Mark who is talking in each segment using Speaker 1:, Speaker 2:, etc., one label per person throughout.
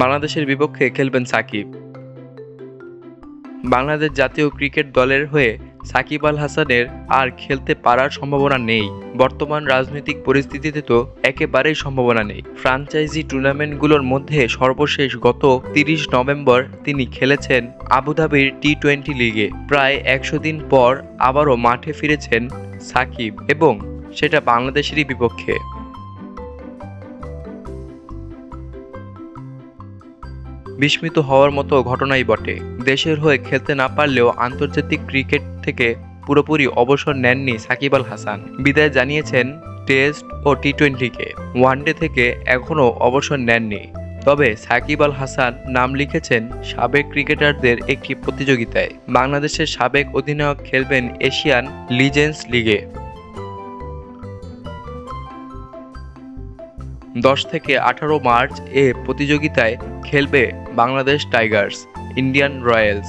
Speaker 1: বাংলাদেশের বিপক্ষে খেলবেন সাকিব। বাংলাদেশ জাতীয় ক্রিকেট দলের হয়ে সাকিব আল হাসানের আর খেলতে পারার সম্ভাবনা নেই। বর্তমান রাজনৈতিক পরিস্থিতিতে তো একেবারেই সম্ভাবনা নেই। ফ্রাঞ্চাইজি টুর্নামেন্টগুলোর মধ্যে সর্বশেষ গত তিরিশ নভেম্বর তিনি খেলেছেন আবুধাবির টি টোয়েন্টি লিগে। প্রায় একশো দিন পর আবারও মাঠে ফিরেছেন সাকিব এবং সেটা বাংলাদেশেরই বিপক্ষে। বিস্মিত হওয়ার মতো ঘটনাই বটে। দেশের হয়ে খেলতে না পারলেও আন্তর্জাতিক ক্রিকেট থেকে পুরোপুরি অবসর নেননি সাকিব আল হাসান। বিদায় জানিয়েছেন টেস্ট ও টি টোয়েন্টিকে ওয়ানডে থেকে এখনও অবসর নেননি। তবে সাকিব আল হাসান নাম লিখেছেন সাবেক ক্রিকেটারদের একটি প্রতিযোগিতায়। বাংলাদেশের সাবেক অধিনায়ক খেলবেন এশিয়ান লিজেন্স লিগে। দশ থেকে আঠারো মার্চ এ প্রতিযোগিতায় খেলবে Bangladesh tigers, Indian royals,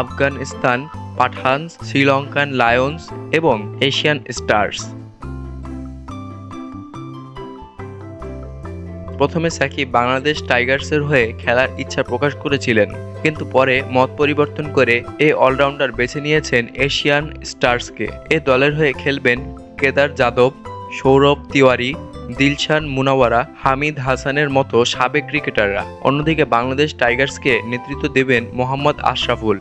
Speaker 1: Afghanistan Pathans, Sri Lankan lions এবং এশিয়ান স্টার্স। প্রথমে সাকিব বাংলাদেশ টাইগার্সের হয়ে খেলার ইচ্ছা প্রকাশ করেছিলেন, কিন্তু পরে মত পরিবর্তন করে এই অলরাউন্ডার বেছে নিয়েছেন এশিয়ান স্টার্সকে। এ দলের হয়ে খেলবেন কেদার যাদব, সৌরভ তিওয়ারি দিলশান মুনাওয়ারা, হামিদ হাসানের মতো সাবেক ক্রিকেটাররা। অন্যদিকে বাংলাদেশ টাইগার্সকে নেতৃত্ব দেবেন মোহাম্মদ আশরাফুল।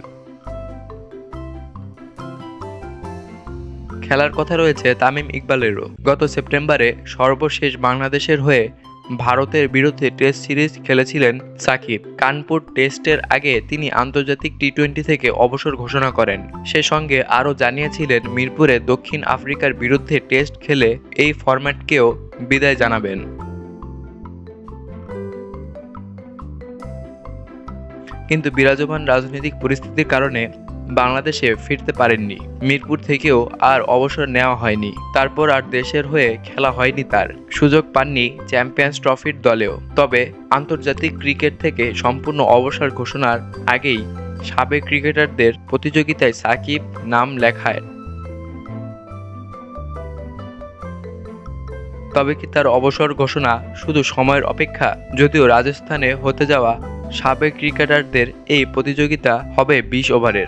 Speaker 1: খেলার কথা রয়েছে তামিম ইকবালেরও। গত সেপ্টেম্বরে সর্বশেষ বাংলাদেশের হয়ে ভারতের বিরুদ্ধে টেস্ট সিরিজ খেলেছিলেন সাকিব। কানপুর টেস্টের আগে তিনি আন্তর্জাতিক টি টোয়েন্টি থেকে অবসর ঘোষণা করেন। সে সঙ্গে আরও জানিয়েছিলেন, মিরপুরে দক্ষিণ আফ্রিকার বিরুদ্ধে টেস্ট খেলে এই ফরম্যাটকেও বিদায় জানাবেন। কিন্তু বিরাজমান রাজনৈতিক পরিস্থিতির কারণে বাংলাদেশে ফিরতে পারেননি। মিরপুর থেকেও আর অবসর নেওয়া হয়নি। তারপর আর দেশের হয়ে খেলা হয়নি তার। সুযোগ পাননি চ্যাম্পিয়ন্স ট্রফির দলেও। তবে আন্তর্জাতিক ক্রিকেট থেকে সম্পূর্ণ অবসর ঘোষণার আগেই সাবেক ক্রিকেটারদের প্রতিযোগিতায় সাকিব নাম লেখায়। তবে কি তার অবসর ঘোষণা শুধু সময়ের অপেক্ষা? যদিও রাজস্থানে হতে যাওয়া সাবেক ক্রিকেটারদের এই প্রতিযোগিতা হবে বিশ ওভারের।